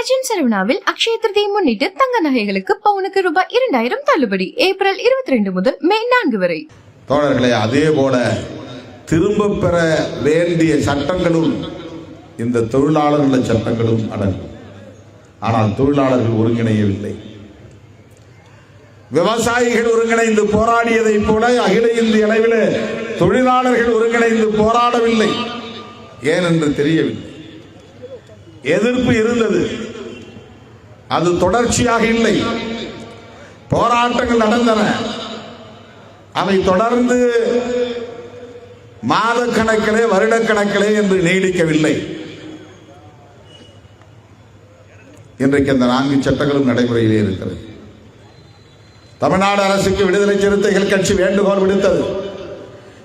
Legend சரவணாவில் Akshaya Tritiya முன்னிட்டு தங்க நகைகளுக்கு பவுனுக்கு ரூபாய் இரண்டாயிரம் தள்ளுபடி ஏப்ரல் இருபத்தி ரெண்டு முதல் மே நான்கு வரை. தோழர்களே அதே போல திரும்ப பெற வேண்டிய சட்டங்களும் இந்த தொழிலாளர்கள் சட்டங்களும் அடங்கும். ஆனால் தொழிலாளர்கள் ஒருங்கிணையவில்லை. விவசாயிகள் ஒருங்கிணைந்து போராடியதைப் போல அகில இந்திய அளவில் தொழிலாளர்கள் ஒருங்கிணைந்து போராடவில்லை. ஏனென்று தெரியவில்லை. எதிர்ப்பு இருந்தது. அது தொடர்ச்சியாக இல்லை. போராட்டங்கள் நடந்தன. அவை தொடர்ந்து மாத கணக்கிலே வருடக்கணக்கிலே என்று நீடிக்கவில்லை. இன்றைக்கு அந்த நான்கு சட்டங்களும் நடைமுறையிலே இருக்கிறது. தமிழ்நாடு அரசுக்கு விடுதலை சிறுத்தைகள் கட்சி வேண்டுகோள் விடுத்தது.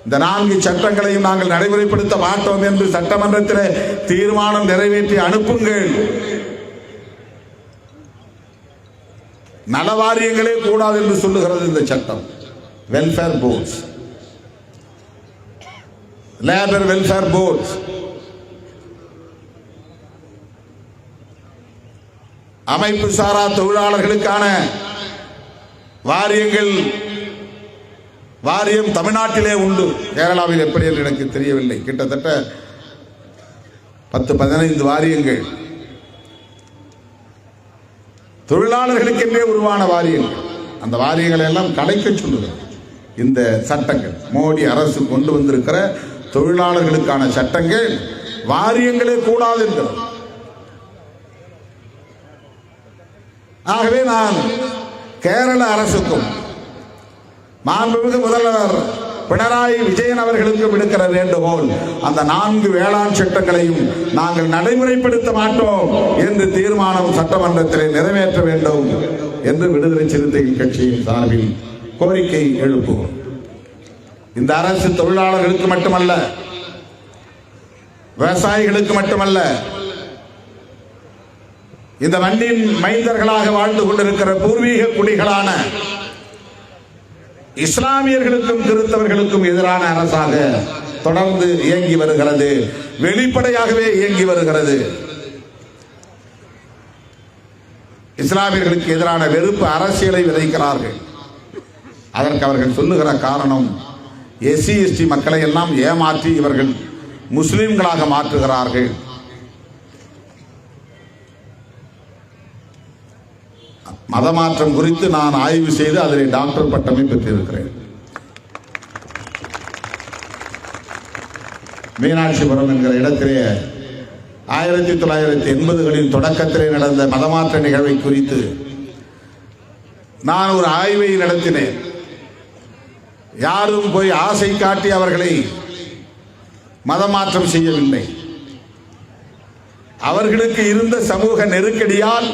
இந்த நான்கு சட்டங்களையும் நாங்கள் நடைமுறைப்படுத்த மாட்டோம் என்று சட்டமன்றத்தில் தீர்மானம் நிறைவேற்றி அனுப்புங்கள். நலவாரியங்களே கூடாது என்று சொல்லுகிறது இந்த சட்டம். Welfare boards labour welfare boards அமைப்பு சாரா தொழிலாளர்களுக்கான வாரியங்கள் வாரியம் தமிழ்நாட்டிலே உண்டு. கேரளாவில் எப்படி என்று எனக்கு தெரியவில்லை. கிட்டத்தட்ட பத்து பதினைந்து வாரியங்கள் தொழிலாளர்களுக்கென்றே உருவான வாரியங்கள் அந்த வாரியங்களை எல்லாம் கலைக்க சொல்லுகிறது இந்த சட்டங்கள் மோடி அரசு கொண்டு வந்திருக்கிற தொழிலாளர்களுக்கான சட்டங்கள் வாரியங்களே கூடாது என்கிறது ஆகவே நான் கேரள அரசுக்கும் மாண்புமிகு முதல்வர் பினராயி விஜயன் அவர்களுக்கும் விடுக்கிற வேண்டுகோள் அந்த நான்கு வேளாண் சட்டங்களையும் நாங்கள் நடைமுறைப்படுத்த மாட்டோம் என்று தீர்மானம் சட்டமன்றத்திலே நிறைவேற்ற வேண்டும் என்று விடுதலை சிறுத்தைகள் கட்சியின் சார்பில் கோரிக்கை எழுப்புவோம். இந்த அரசு தொழிலாளர்களுக்கு மட்டுமல்ல விவசாயிகளுக்கு மட்டுமல்ல இந்த மண்ணின் மைந்தர்களாக வாழ்ந்து கொண்டிருக்கிற பூர்வீக குடிகளான இஸ்லாமியர்களுக்கும் கிறிஸ்தவர்களுக்கும் எதிரான அரசாக தொடர்ந்து இயங்கி வருகிறது. வெளிப்படையாகவே இயங்கி வருகிறது. இஸ்லாமியர்களுக்கு எதிரான வெறுப்பு அரசியலை விதைக்கிறார்கள். அதற்கு அவர்கள் சொல்லுகிற காரணம் எஸ்சி எஸ்டி மக்களை எல்லாம் ஏமாற்றி இவர்கள் முஸ்லிம்களாக மாற்றுகிறார்கள். மதமாற்றம் குறித்து நான் ஆய்வு செய்து அதில் டாக்டர் பட்டமே பெற்றிருக்கிறேன். மீனாட்சிபுரம் என்கிற இடத்திலே ஆயிரத்தி தொள்ளாயிரத்தி எண்பதுகளின் தொடக்கத்திலே நடந்த மதமாற்ற நிகழ்வை குறித்து நான் ஒரு ஆய்வை நடத்தினேன். யாரும் போய் ஆசை காட்டி அவர்களை மதமாற்றம் செய்யவில்லை. அவர்களுக்கு இருந்த சமூக நெருக்கடியால்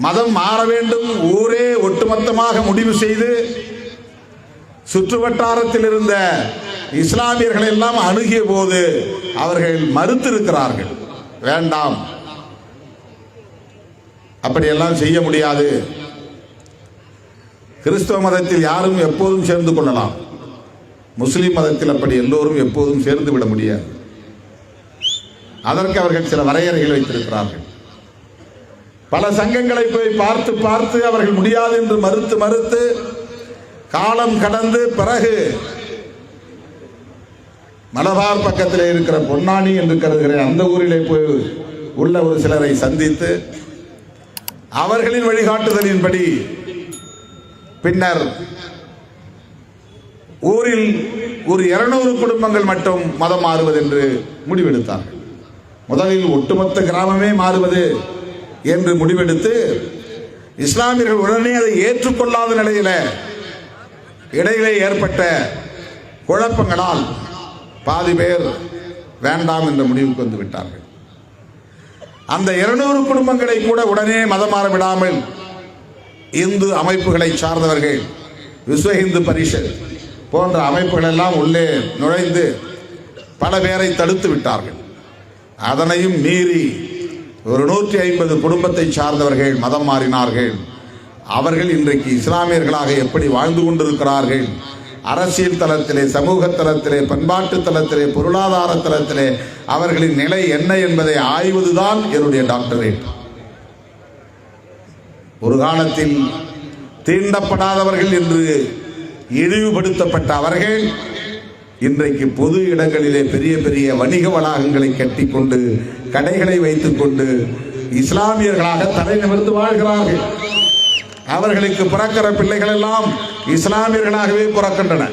மதம் மாற வேண்டும். ஊரே ஒட்டுமொத்தமாக முடிவு செய்து சுற்று வட்டாரத்தில் இருந்த இஸ்லாமியர்கள் எல்லாம் அணுகிய போது அவர்கள் மறுத்திருக்கிறார்கள். வேண்டாம். அப்படியெல்லாம் செய்ய முடியாது. கிறிஸ்தவ மதத்தில் யாரும் எப்போதும் சேர்ந்து கொள்ளலாம். முஸ்லீம் மதத்தில் அப்படி எல்லோரும் எப்போதும் சேர்ந்து விட முடியாது. அதற்கு அவர்கள் சில வரையறைகள் வைத்திருக்கிறார்கள். பல சங்கங்களை போய் பார்த்து பார்த்து அவர்கள் முடியாது என்று மறுத்து மறுத்து காலம் கடந்து பிறகு மலபார் பக்கத்தில் இருக்கிற பொன்னாணி என்று கருதுகிறேன். அந்த ஊரிலே போய் உள்ள ஒரு சிலரை சந்தித்து அவர்களின் வழிகாட்டுதலின்படி பின்னர் ஊரில் ஒரு இருநூறு குடும்பங்கள் மட்டும் மதம் மாறுவது என்று முடிவெடுத்தார்கள். முதலில் ஒட்டுமொத்த கிராமமே மாறுவது என்று முடிவெடுத்து இஸ்லாமியர்கள் உடனே அதை ஏற்றுக்கொள்ளாத நிலையில இடையிலே ஏற்பட்ட குழப்பங்களால் பாதி பேர் வேண்டாம் என்ற முடிவுக்கு வந்து விட்டார்கள். அந்த இருநூறு குடும்பங்களை கூட உடனே மதம் மாற விடாமல் இந்து அமைப்புகளை சார்ந்தவர்கள் விஸ்வ இந்து பரிஷத் போன்ற அமைப்புகள் எல்லாம் உள்ளே நுழைந்து பல பேரை தடுத்து விட்டார்கள். அதனையும் மீறி ஒரு நூற்றி ஐம்பது குடும்பத்தை சார்ந்தவர்கள் மதம் மாறினார்கள். அவர்கள் இன்றைக்கு இஸ்லாமியர்களாக எப்படி வாழ்ந்து கொண்டிருக்கிறார்கள்? அரசியல் தளத்திலே சமூக தளத்திலே பண்பாட்டு தளத்திலே பொருளாதார தளத்திலே அவர்களின் நிலை என்ன என்பதை ஆய்வதுதான் என்னுடைய டாக்டரேட் ஒரு காலத்தில் தீண்டப்படாதவர்கள் என்று இழிவுபடுத்தப்பட்ட அவர்கள் இன்றைக்கு பொது இடங்களிலே பெரிய பெரிய வணிக வளாகங்களை கட்டிக்கொண்டு கடைகளை வைத்துக்கொண்டு இஸ்லாமியர்களாக தலை நிமிர்ந்து வாழ்கிறார்கள். அவர்களுக்கு பிறக்கிற பிள்ளைகள் எல்லாம் இஸ்லாமியர்களாகவே பிறக்கின்றன.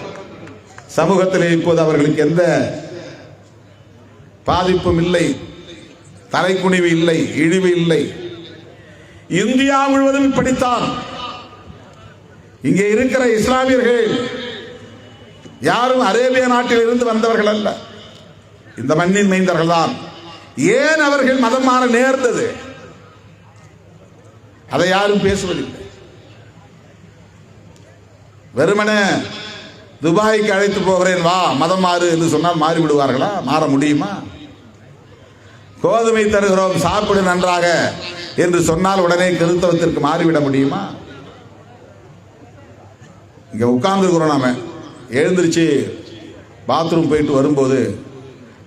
சமூகத்திலே இப்போது அவர்களுக்கு எந்த பாதிப்பும் இல்லை தலைக்குனிவு இல்லை இழிவு இல்லை. இந்தியா முழுவதும் இப்படித்தான். இங்கே இருக்கிற இஸ்லாமியர்கள் யாரும் அரேபிய நாட்டில் இருந்து வந்தவர்கள் அல்ல. இந்த மண்ணின் மைந்தர்கள் தான். ஏன் அவர்கள் மதம் மாற நேர்ந்தது? அதை யாரும் பேசுவதில்லை. வெறுமனே துபாய்க்கு அழைத்து போகிறேன் வா மதம் மாறு என்று சொன்னால் மாறி விடுவார்களா மாற முடியுமா? கோதுமை தருகிறோம் சாப்பிடு நன்றாக என்று சொன்னால் உடனே கிறிஸ்தவத்திற்கு மாறிவிட முடியுமா? இங்க உட்கார்ந்துருக்கிறோம் நாம. எழுந்திருச்சு பாத்ரூம் போயிட்டு வரும்போது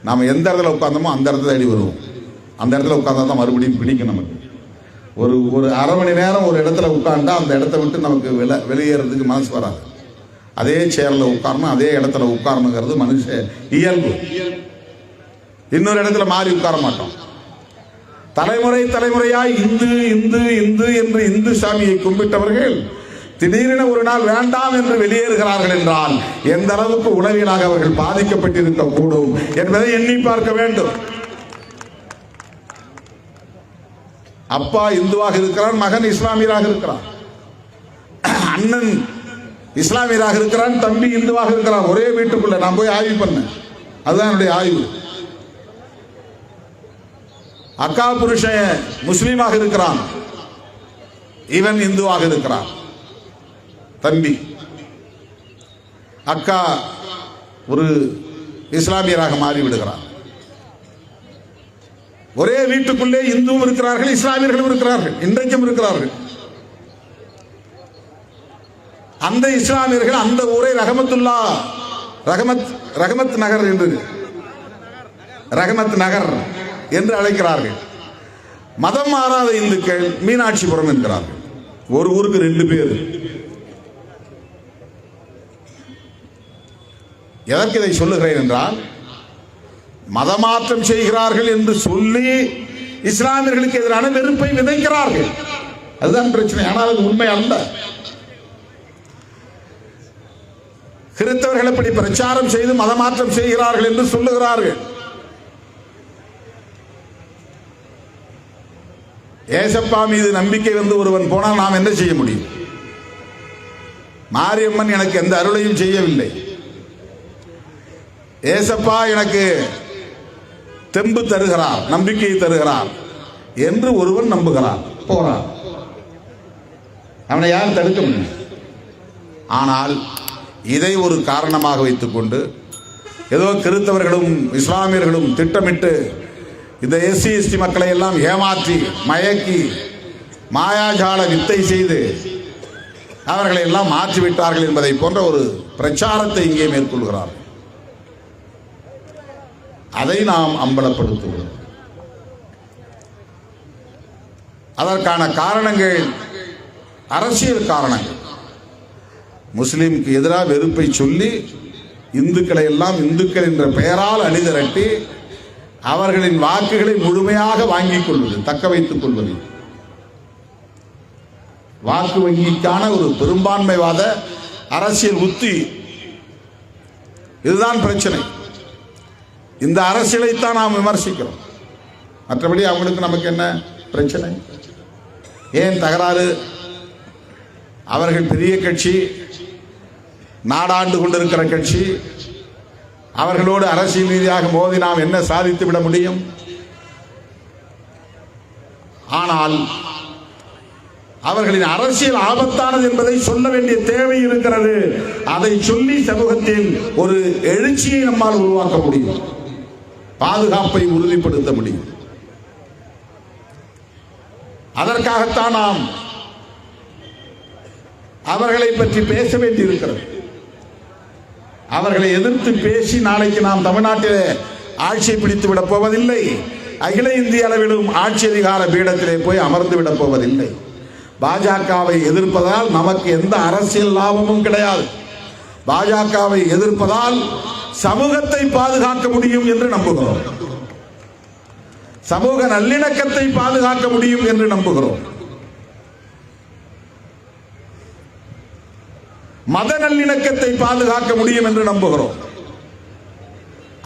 நாம் எந்த இடத்துல உட்காந்தோமோ அந்த இடத்துல தேடி வருவோம். அந்த இடத்துல உட்காந்தா தான் மறுபடியும் பிடிக்கும் நமக்கு. ஒரு ஒரு அரை மணி நேரம் ஒரு இடத்துல உட்காந்தா அந்த இடத்த விட்டு நமக்கு வெளி வெளியேறதுக்கு மனசு வராது. அதே சேரில் உட்காரணும் அதே இடத்துல உட்காரணுங்கிறது மனுஷ இயல்பு. இன்னொரு இடத்துல மாறி உட்கார மாட்டோம். தலைமுறை தலைமுறையாய் இந்து இந்து இந்து என்று இந்து சாமியை கும்பிட்டவர்கள் திடீரென ஒரு நாள் வேண்டாம் என்று வெளியேறுகிறார்கள் என்றால் எந்த அளவுக்கு உளவியலாக அவர்கள் பாதிக்கப்பட்டிருக்க கூடும் என்பதை எண்ணி பார்க்க வேண்டும். அப்பா இந்துவாக இருக்கிறான் மகன் இஸ்லாமியராக இருக்கிறான். அண்ணன் இஸ்லாமியராக இருக்கிறான் தம்பி இந்துவாக இருக்கிறான். ஒரே வீட்டுக்குள்ள நான் போய் ஆய்வு பண்ணேன். அதுதான் என்னுடைய ஆய்வு. அக்கா புருஷன் முஸ்லீமாக இருக்கிறான் இவன் இந்துவாக இருக்கிறான். தம்பி அக்கா ஒரு இஸ்லாமியராக மாறிவிடுகிறார். ஒரே வீட்டுக்குள்ளே இந்துவும் இருக்கிறார்கள் இஸ்லாமியர்களும் இருக்கிறார்கள் இன்றைக்கும் இருக்கிறார்கள். அந்த இஸ்லாமியர்கள் அந்த ஊரை ரஹமத்துல்லா ரஹமத் ரஹமத் நகர் என்று ரஹமத் நகர் என்று அழைக்கிறார்கள். மதம் மாறாத இந்துக்கள் மீனாட்சிபுரம் என்கிறார்கள். ஒரு ஊருக்கு ரெண்டு பேர். எதற்கு இதை சொல்லுகிறேன் என்றால் மதமாற்றம் செய்கிறார்கள் என்று சொல்லி இஸ்லாமியர்களுக்கு எதிரான வெறுப்பை விதைக்கிறார்கள். அதுதான் பிரச்சனை. ஆனால் அது உண்மை அல்ல. கிறிஸ்தவர்கள் இப்படி பிரச்சாரம் செய்து மதமாற்றம் செய்கிறார்கள் என்று சொல்லுகிறார்கள். ஏசப்பா மீது நம்பிக்கை வந்து ஒருவன் போனால் நாம் என்ன செய்ய முடியும்? மாரியம்மன் எனக்கு எந்த அருளையும் செய்யவில்லை. ஏசப்பா எனக்கு தெம்பு தருகிறார் நம்பிக்கையை தருகிறார் என்று ஒருவன் நம்புகிறான். போறான். அவனை யாரும் தடுக்க முடியும் ஆனால் இதை ஒரு காரணமாக வைத்துக்கொண்டு ஏதோ கிறித்தவர்களும் இஸ்லாமியர்களும் திட்டமிட்டு இந்த எஸ்சி எஸ்டி மக்களை எல்லாம் ஏமாற்றி மயக்கி மாயாஜால வித்தை செய்து அவர்களை எல்லாம் மாற்றி விட்டார்கள் என்பதை போன்ற ஒரு பிரச்சாரத்தை இங்கே மேற்கொள்கிறார் அதை நாம் அம்பலப்படுத்துவோம் அதற்கான காரணங்கள் அரசியல் காரணங்கள். முஸ்லீமுக்கு எதிராக வெறுப்பை சொல்லி இந்துக்களை எல்லாம் இந்துக்கள் என்ற பெயரால் அணிதிரட்டி அவர்களின் வாக்குகளை முழுமையாக வாங்கிக் கொள்வது தக்க வைத்துக் கொள்வது. வாக்கு வங்கிக்கான ஒரு பெரும்பான்மைவாத அரசியல் உத்தி. இதுதான் பிரச்சனை. இந்த அரசியலைத்தான் நாம் விமர்சிக்கிறோம். மற்றபடி அவங்களுக்கு நமக்கு என்ன பிரச்சனை? ஏன் தகராறு? அவர்கள் பெரிய கட்சி நாடாண்டு கொண்டிருக்கிற கட்சி அவர்களோடு அரசியல் ரீதியாக மோதி நாம் என்ன சாதித்து விட முடியும்? ஆனால் அவர்களின் அரசியல் ஆபத்தானது என்பதை சொல்ல வேண்டிய தேவை இருக்கிறது. அதை சொல்லி சமூகத்தில் ஒரு எழுச்சியை நம்மால் உருவாக்க முடியும். பாதுகாப்பை உறுதிப்படுத்த முடியும். அதற்காகத்தான் நாம் அவர்களை பற்றி பேச வேண்டியிருக்கிறது. அவர்களை எதிர்த்து பேசி நாளைக்கு நாம் தமிழ்நாட்டிலே ஆட்சியை பிடித்து விடப் போவதில்லை. அகில இந்திய அளவிலும் ஆட்சி அதிகார பீடத்திலே போய் அமர்ந்து விடப் போவதில்லை. பாஜகவை எதிர்ப்பதால் நமக்கு எந்த அரசியல் லாபமும் கிடையாது. பாஜகவை எதிர்ப்பதால் சமூகத்தை பாதுகாக்க முடியும் என்று நம்புகிறோம். சமூக நல்லிணக்கத்தை பாதுகாக்க முடியும் என்று நம்புகிறோம். மத நல்லிணக்கத்தை பாதுகாக்க முடியும் என்று நம்புகிறோம்.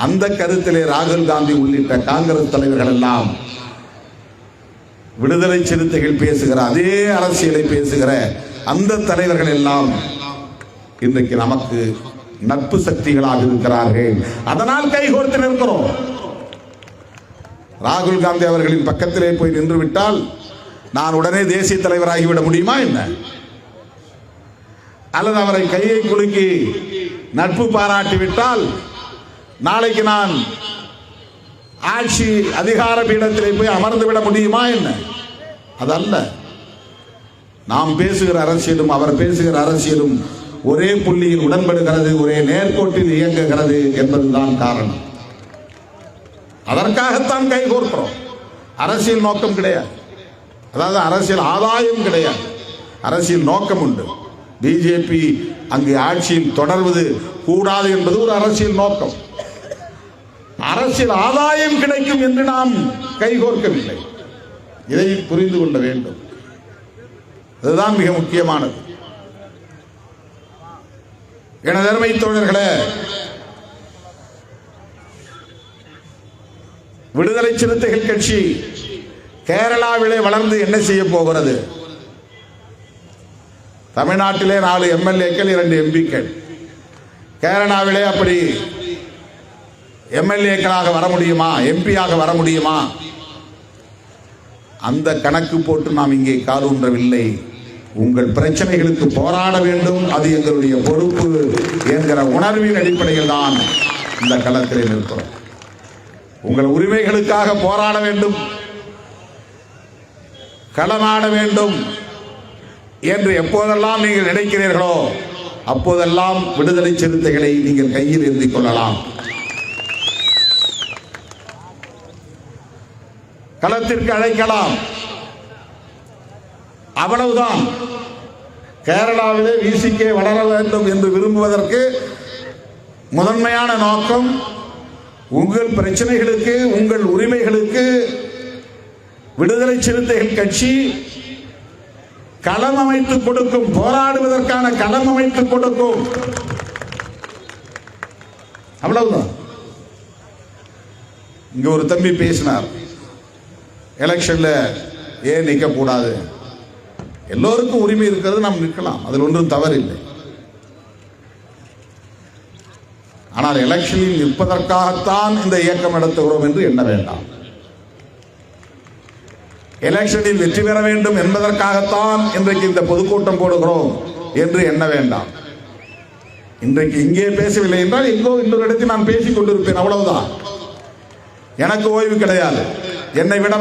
அந்த கருத்திலே ராகுல் காந்தி உள்ளிட்ட காங்கிரஸ் தலைவர்கள் எல்லாம் விடுதலை சிறுத்தைகள் பேசுகிற அதே அரசியலை பேசுகிற அந்த தலைவர்கள் எல்லாம் இன்றைக்கு நமக்கு நட்பு சக்திகளாக இருக்கிறார்கள். அதனால் கைகோர்த்து நிற்கிறோம். ராகுல் காந்தி அவர்களின் பக்கத்திலே போய் நின்று விட்டால் நான் உடனே தேசிய தலைவராகிவிட முடியுமா என்ன? அல்லது அவரை கையை குலுக்கி நட்பு பாராட்டி விட்டால் நாளைக்கு நான் ஆட்சி அதிகார பீடத்திலே போய் அமர்ந்து விட முடியுமா என்ன? அதல்ல. நாம் பேசுகிற அரசியலும் அவர் பேசுகிற அரசியலும் ஒரே புள்ளியில் உடன்படுகிறது ஒரே நேர்கோட்டில் இயங்குகிறது என்பதுதான் காரணம். அதற்காகத்தான் கைகோர்க்கிறோம் அரசியல் நோக்கம் கிடையாது. அதாவது அரசியல் ஆதாயம் கிடையாது. அரசியல் நோக்கம் உண்டு. பிஜேபி அங்கு ஆட்சியில் தொடர்வது கூடாது என்பது ஒரு அரசியல் நோக்கம். அரசியல் ஆதாயம் கிடைக்கும் என்று நாம் கைகோர்க்கவில்லை இதை புரிந்து கொள்ள வேண்டும். அதுதான் மிக முக்கியமானது. எனது அருமை தோழர்களே விடுதலை சிறுத்தைகள் கட்சி கேரளாவிலே வளர்ந்து என்ன செய்ய போகிறது? தமிழ்நாட்டிலே நாலு எம்எல்ஏக்கள் இரண்டு எம்பிக்கள். கேரளாவிலே அப்படி எம்எல்ஏக்களாக வர முடியுமா? எம்பியாக வர முடியுமா? அந்த கணக்கு போட்டு நாம் இங்கே காலூன்றவில்லை. உங்கள் பிரச்சனைகளுக்கு போராட வேண்டும். அது எங்களுடைய பொறுப்பு என்கிற உணர்வின் அடிப்படையில் தான் இந்த களத்திலே நிற்கிறோம். உங்கள் உரிமைகளுக்காக போராட வேண்டும். களமாட வேண்டும் என்று எப்போதெல்லாம் நீங்கள் நினைக்கிறீர்களோ அப்போதெல்லாம் விடுதலை சிறுத்தைகளை நீங்கள் கையில் எழுதி கொள்ளலாம். களத்திற்கு அழைக்கலாம். அவ்வளவுதான். கேரளாவிலே விசிகே வளர வேண்டும் என்று விரும்புவதற்கு முதன்மையான நோக்கம் உங்கள் பிரச்சனைகளுக்கு உங்கள் உரிமைகளுக்கு விடுதலை சிறுத்தைகள் கட்சி களம் அமைத்து கொடுக்கும் போராடுவதற்கான களம் அமைத்து கொடுக்கும். அவ்வளவுதான். இங்க ஒரு தம்பி பேசினார் எலெக்ஷன்ல ஏன் நிற்க கூடாது எல்லோருக்கும் உரிமை இருக்கிறது நாம் நிற்கலாம். அதில் ஒன்றும் தவறில்லை. ஆனால் எலெக்ஷனில் நிற்பதற்காகத்தான் இந்த இயக்கம் நடத்துகிறோம் என்று எண்ண வேண்டாம். எலெக்ஷனில் வெற்றி பெற வேண்டும் என்பதற்காகத்தான் இன்றைக்கு இந்த பொதுக்கூட்டம் போடுகிறோம் என்று எண்ண வேண்டாம். இன்றைக்கு இங்கே பேசவில்லை என்றால் எங்கோ இன்னொரு இடத்தில் நான் பேசிக் கொண்டிருப்பேன் அவ்வளவுதான். எனக்கு ஓய்வு கிடையாது. என்னை விட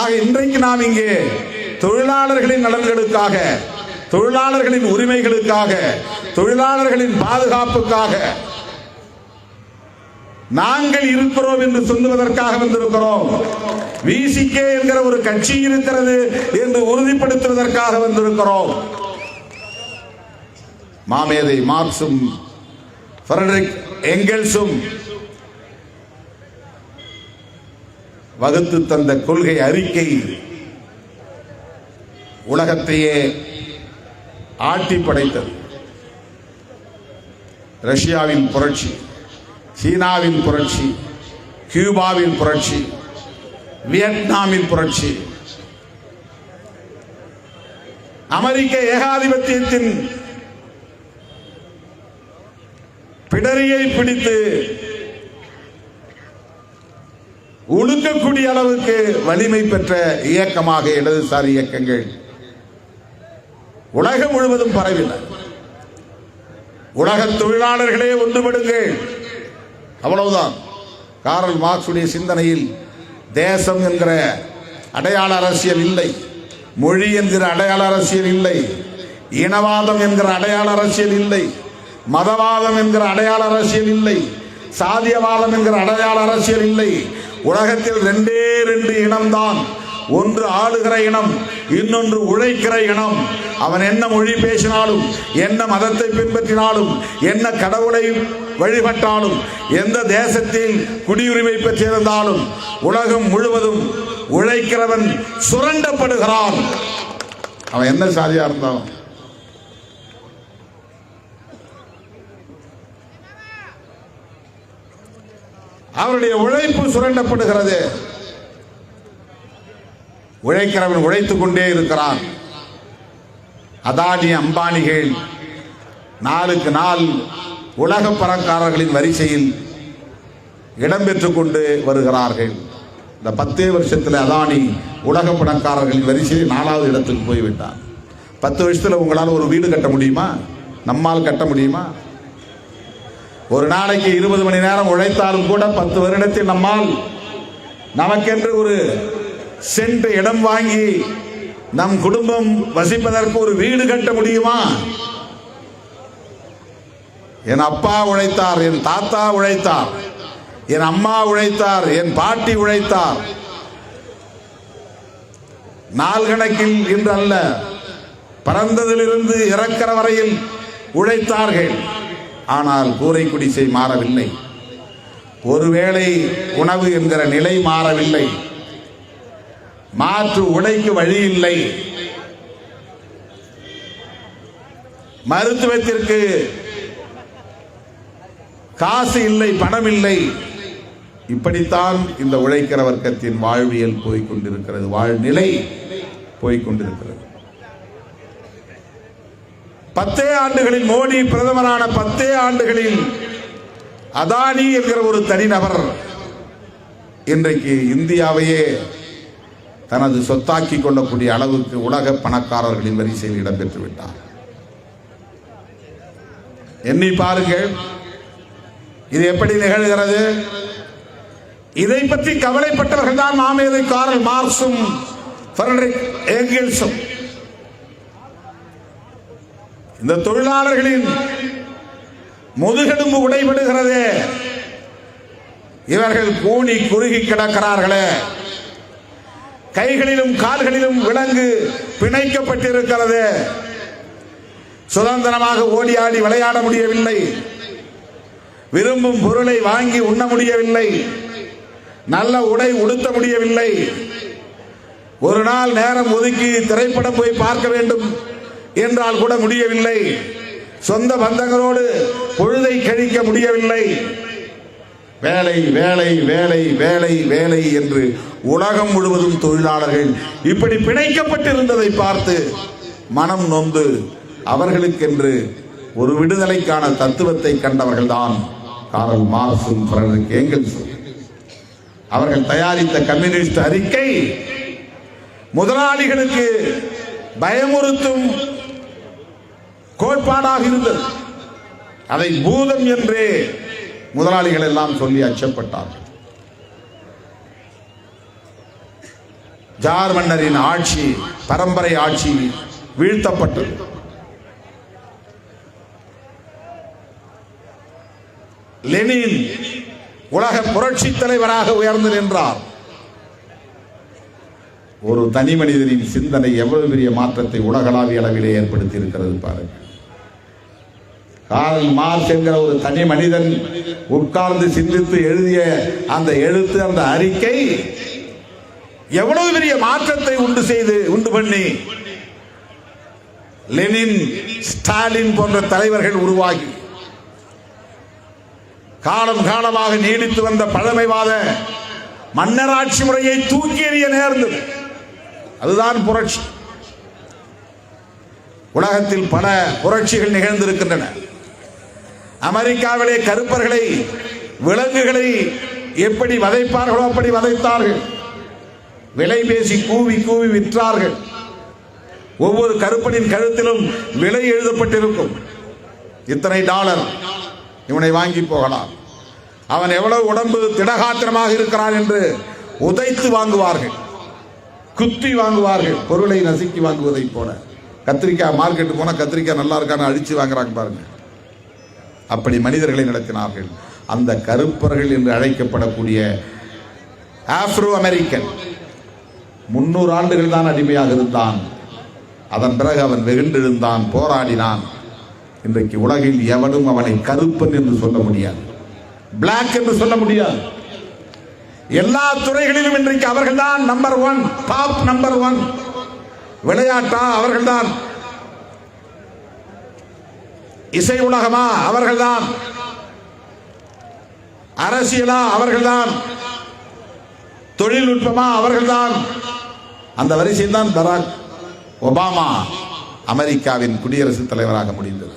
ஆக இன்றைக்கு நாம் இங்கே தொழிலாளர்களின் நலன்களுக்காக தொழிலாளர்களின் உரிமைகளுக்காக தொழிலாளர்களின் பாதுகாப்புக்காக நாங்கள் இருக்கிறோம் என்று சொல்லுவதற்காக வந்திருக்கிறோம். விசிகே என்கிற ஒரு கட்சி இருக்கிறது என்று உறுதிப்படுத்துவதற்காக வந்திருக்கிறோம். மாமேதை மார்க்சும் எங்கெல்ஸும் வகுத்து தந்த கொள்கை அறிக்கை உலகத்தையே ஆட்டி படைத்தது. ரஷ்யாவின் புரட்சி சீனாவின் புரட்சி கியூபாவின் புரட்சி வியட்நாமின் புரட்சி. அமெரிக்க ஏகாதிபத்தியத்தின் பிடரியை பிடித்து உழுக்கக்கூடிய அளவுக்கு வலிமை பெற்ற இயக்கமாக இடதுசாரி இயக்கங்கள் உலகம் முழுவதும் பரவின. உலக தொழிலாளர்களே ஒன்றுபடுங்கள். அவ்வளவுதான். காரல் மார்க்சுடைய சிந்தனையில் தேசம் என்கிற அடையாள அரசியல் இல்லை. மொழி என்கிற அடையாள அரசியல் இல்லை. இனவாதம் என்கிற அடையாள அரசியல் இல்லை. மதவாதம் என்கிற அடையாள அரசியல் இல்லை. சாதியவாதம் என்கிற அடையாள அரசியல் இல்லை. உலகத்தில் ரெண்டே ரெண்டு இனம்தான். ஒன்று ஆளுகிற இனம் இன்னொன்று உழைக்கிற இனம். அவன் என்ன மொழி பேசினாலும் என்ன மதத்தை பின்பற்றினாலும் என்ன கடவுளை வழிபட்டாலும் எந்த தேசத்தில் குடியுரிமை பெற்றிருந்தாலும் உலகம் முழுவதும் உழைக்கிறவன் சுரண்டப்படுகிறான். அவன் என்ன சாதியா இருந்தாலும். அவருடைய உழைப்பு சுரண்டப்படுகிறது. உழைக்கிறவன் உழைத்துக் கொண்டே இருக்கிறான். அதானி அம்பானிகள் நாளுக்கு நாள் உலக பணக்காரர்களின் வரிசையில் இடம்பெற்றுக் கொண்டு வருகிறார்கள். இந்த பத்தே வருஷத்தில் அதானி உலக பணக்காரர்களின் வரிசையில் நாலாவது இடத்துக்கு போய்விட்டார் பத்து வருஷத்தில் உங்களால் ஒரு வீடு கட்ட முடியுமா? நம்மால் கட்ட முடியுமா? ஒரு நாளைக்கு இருபது மணி நேரம் உழைத்தாலும் கூட பத்து வருடத்தில் நம்மால் நமக்கென்று ஒரு சென்று இடம் வாங்கி நம் குடும்பம் வசிப்பதற்கு ஒரு வீடு கட்ட முடியுமா? என் அப்பா உழைத்தார் என் தாத்தா உழைத்தார் என் அம்மா உழைத்தார் என் பாட்டி உழைத்தார். நாள் கணக்கில் இன்று அல்ல பறந்ததிலிருந்து இறக்கிற வரையில் உழைத்தார்கள். ஆனால் கூரை குடிசை மாறவில்லை. ஒருவேளை உணவு என்கிற நிலை மாறவில்லை. மாற்று உடைக்கு வழி இல்லை மருத்துவத்திற்கு காசு இல்லை பணம் இல்லை. இப்படித்தான் இந்த உழைக்கிற வர்க்கத்தின் வாழ்வியல் போய்க்கொண்டிருக்கிறது வாழ்நிலை போய்க்கொண்டிருக்கிறது பத்தே ஆண்டுகளில் மோடி பிரதமரான பத்தே ஆண்டுகளில் அதானி என்கிற ஒரு தனிநபர் இன்றைக்கு இந்தியாவையே தனது சொத்தாக்கி கொள்ளக்கூடிய அளவுக்கு உலக பணக்காரர்களின் வரிசையில் இடம்பெற்று விட்டார். எண்ணி பாருங்கள் இது எப்படி நிகழ்கிறது? இதை பற்றி கவலைப்பட்டவர்கள் தான் மாமேதை காரல் மார்க்சும் ஃபெடரிக் ஏங்கில்ஸும் இந்த தொழிலாளர்களின் முதுகெலும்பு உடைபடுகிறதே. இவர்கள் கூணி குறுகி கிடக்கிறார்களே. கைகளிலும் கால்களிலும் விலங்கு பிணைக்கப்பட்டிருக்கிறது. சுதந்திரமாக ஓடி ஆடி விளையாட முடியவில்லை. விரும்பும் பொருளை வாங்கி உண்ண முடியவில்லை. நல்ல உடை உடுத்த முடியவில்லை. ஒரு நாள் நேரம் ஒதுக்கி திரைப்படம் போய் பார்க்க வேண்டும். என்றால் கூட முடியவில்லை. சொந்த பந்தங்களோடு பொழுதை கழிக்க முடியவில்லை. வேலை வேலை வேலை வேலை வேலை என்று உலகம் முழுவதும் தொழிலாளர்கள் இப்படி பிணைக்கப்பட்டிருந்ததை பார்த்து மனம் நொந்து அவர்களுக்கென்று ஒரு விடுதலைக்கான தத்துவத்தை கண்டவர்கள்தான் காரல் மார்க்சும் ஃபிரெடரிக் ஏங்கல்ஸும் அவர்கள் தயாரித்த கம்யூனிஸ்ட் அறிக்கை முதலாளிகளுக்கு பயமுறுத்தும் கோட்பாடாக இருந்தது. அதை பூதம் என்றே முதலாளிகள் எல்லாம் சொல்லி அச்சப்பட்டார்கள். ஜார் மன்னரின் ஆட்சி பரம்பரை ஆட்சி வீழ்த்தப்பட்டது. லெனின் உலக புரட்சி தலைவராக உயர்ந்து நின்றார். ஒரு தனி மனிதனின் சிந்தனை எவ்வளவு பெரிய மாற்றத்தை உலகளாவிய அளவிலே ஏற்படுத்தி இருக்கிறது பாருங்கள். காரல் மார்க்ஸ் என்கிற ஒரு தனி மனிதன் உட்கார்ந்து சிந்தித்து எழுதிய அந்த எழுத்து அந்த அறிக்கை எவ்வளவு பெரிய மாற்றத்தை உண்டு செய்து உண்டு பண்ணி. லெனின் ஸ்டாலின் போன்ற தலைவர்கள் உருவாகி. காலம் காலமாக நீடித்து வந்த பழமைவாத மன்னராட்சி முறையை தூக்கி எறிய நேர்ந்தது. அதுதான் புரட்சி. உலகத்தில் பல புரட்சிகள் நிகழ்ந்திருக்கின்றன. அமெரிக்காவிலே கருப்பர்களை விலங்குகளை எப்படி வதைப்பார்களோ அப்படி வதைத்தார்கள். விலை பேசி கூவி கூவி விற்றார்கள். ஒவ்வொரு கருப்பனின் கழுத்திலும் விலை எழுதப்பட்டிருக்கும். இத்தனை டாலர் இவனை வாங்கி போகலாம். அவன் எவ்வளவு உடம்பு திடகாத்திரமாக இருக்கிறான் என்று உதைத்து வாங்குவார்கள். குத்தி வாங்குவார்கள். பொருளை நசுக்கி வாங்குவதைப் போல. கத்திரிக்காய் மார்க்கெட்டு போனால் கத்திரிக்காய் நல்லா இருக்கான்னு அழிச்சு வாங்குறாங்க பாருங்கள் அப்படி மனிதர்களை நடத்தினார்கள். அந்த கருப்பர்கள் என்று அழைக்கப்படக்கூடிய ஆப்ரோ அமெரிக்கன் முன்னூறு ஆண்டுகள் தான் அடிமையாக இருந்தான். அதன் பிறகு அவன் வெகுண்டெழுந்தான் போராடினான். இன்றைக்கு உலகில் எவனும் அவனை கருப்பன் என்று சொல்ல முடியாது. பிளாக் என்று சொல்ல முடியாது. எல்லா துறைகளிலும் இன்றைக்கு அவர்கள்தான் number one top number one விளையாட்டா அவர்கள்தான். இசை உலகமா? அவர்கள்தான். அரசியலா? அவர்கள்தான். தொழில்நுட்பமா? அவர்கள்தான். அந்த வரிசையில் தான் பராக் ஒபாமா அமெரிக்காவின் குடியரசுத் தலைவராக முடிந்தது.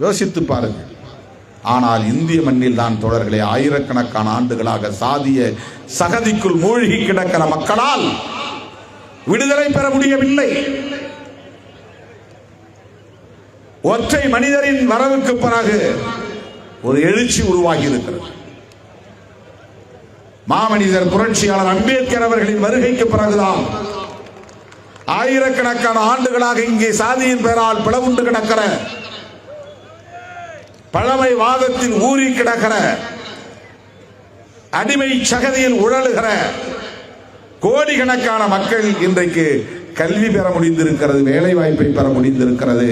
யோசித்து பாருங்கள். ஆனால் இந்திய மண்ணில் தான் தோழர்களே ஆயிரக்கணக்கான ஆண்டுகளாக சாதிய சகதிக்குள் மூழ்கி கிடக்கிற மக்களால் விடுதலை பெற முடியவில்லை. ஒற்றை மனிதரின் வரவுக்கு பிறகு ஒரு எழுச்சி உருவாகி இருக்கிறது மாமனிதர் புரட்சியாளர் அம்பேத்கர் அவர்களின் வருகைக்கு பிறகுதான் ஆயிரக்கணக்கான ஆண்டுகளாக இங்கே சாதியின் பெயரால் பிளவுண்டு கிடக்கிற பழமை வாதத்தில் ஊறி கிடக்கிற அடிமை சகதியில் உழலுகிற கோடிக்கணக்கான மக்கள் இன்றைக்கு கல்வி பெற முடிந்திருக்கிறது வேலை வாய்ப்பை பெற முடிந்திருக்கிறது.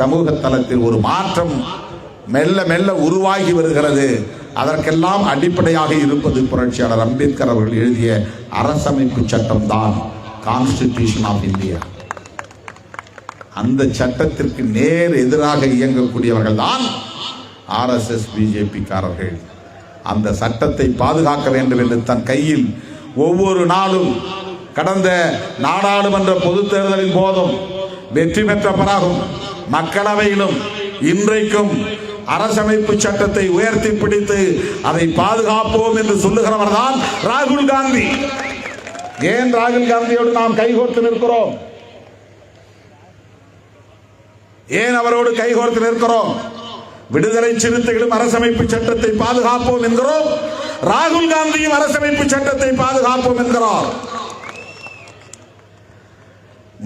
சமூக தளத்தில் ஒரு மாற்றம் மெல்ல மெல்ல உருவாகி வருகிறது. அதற்கெல்லாம் அடிப்படையாக இருப்பது புரட்சியாளர் அம்பேத்கர் அவர்கள் எழுதிய அரசமைப்பு சட்டம் தான் கான்ஸ்டிடியூஷன் ஆஃப் இந்தியா அந்த சட்டத்திற்கு நேர் எதிராக இயங்கக்கூடியவர்கள் தான் ஆர்எஸ்எஸ் பிஜேபிக்காரர்கள் அந்த சட்டத்தை பாதுகாக்க வேண்டும் என்று தன் கையில் ஒவ்வொரு நாளும் கடந்த நாடாளுமன்ற பொதுத் தேர்தலின் போதும் வெற்றி பெற்ற பிறகும் மக்களவையிலும் இன்றைக்கும் அரசமைப்பு சட்டத்தை உயர்த்தி பிடித்து அதை பாதுகாப்போம் என்று சொல்லுகிறவர் தான் ராகுல் காந்தி. ஏன் ராகுல் காந்தியோடு நாம் கைகோர்த்து நிற்கிறோம்? ஏன் அவரோடு கைகோர்த்து நிற்கிறோம்? விடுதலை சிறுத்தைகளும் அரசமைப்பு சட்டத்தை பாதுகாப்போம் என்கிறோம். ராகுல் காந்தியும் அரசமைப்பு சட்டத்தை பாதுகாப்போம் என்கிறார்.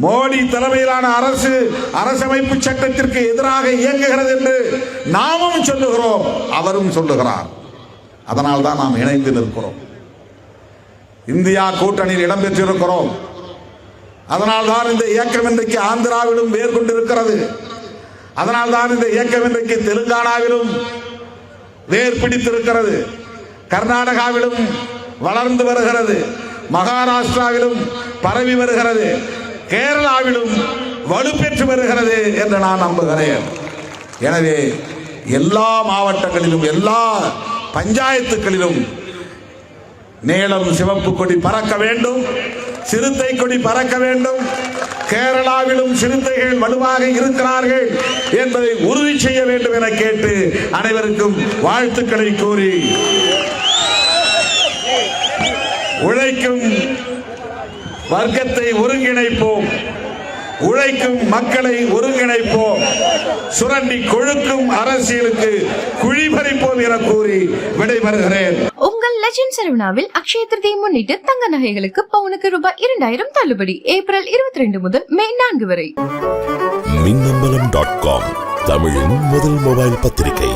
மோடி தலைமையிலான அரசு அரசமைப்பு சட்டத்திற்கு எதிராக இயங்குகிறது என்று நாமும் சொல்லுகிறோம் அவரும் சொல்லுகிறார். அதனால் தான் நாம் இணைந்து நிற்கிறோம். இந்தியா கூட்டணியில் இடம்பெற்றிருக்கிறோம். அதனால் தான் இந்த இயக்கம் இன்றைக்கு ஆந்திராவிலும் வேர் கொண்டிருக்கிறது அதனால் தான் இந்த இயக்கம் இன்றைக்கு தெலுங்கானாவிலும் வேர் பிடித்திருக்கிறது கர்நாடகாவிலும் வளர்ந்து வருகிறது. மகாராஷ்டிராவிலும் பரவி வருகிறது. கேரளாவிலும் வலுப்பெற்று வருகிறது என்று நான் நம்புகிறேன். எனவே எல்லா மாவட்டங்களிலும் எல்லா பஞ்சாயத்துகளிலும் நீளம் சிவப்பு கொடி பறக்க வேண்டும் சிறுத்தை கொடி பறக்க வேண்டும் கேரளாவிலும் சிறுத்தைகள் வலுவாக இருக்கிறார்கள் என்பதை உறுதி செய்ய வேண்டும் என கேட்டு அனைவருக்கும் வாழ்த்துக்களை கூறி உழைக்கும் வர்க்கத்தை ஒருங்கிணைப்போம். உழைக்கும் மக்களை ஒருங்கிணைப்போம். சுரண்டி கொழுக்கும் அரசியலுக்கு குழிபறிப்போம் என கூறி விடைபெறுகிறேன். உங்கள் லெஜண்ட் சரவணாவில் அக்ஷய திருதியை முன்னிட்டு தங்க நகைகளுக்கு பவுனுக்கு ரூபாய் இரண்டாயிரம் தள்ளுபடி. ஏப்ரல் இருபத்தி ரெண்டு முதல் மே நான்கு வரை. மின்னம்பலம் டாட் காம் தமிழின் முதல் மொபைல் பத்திரிகை.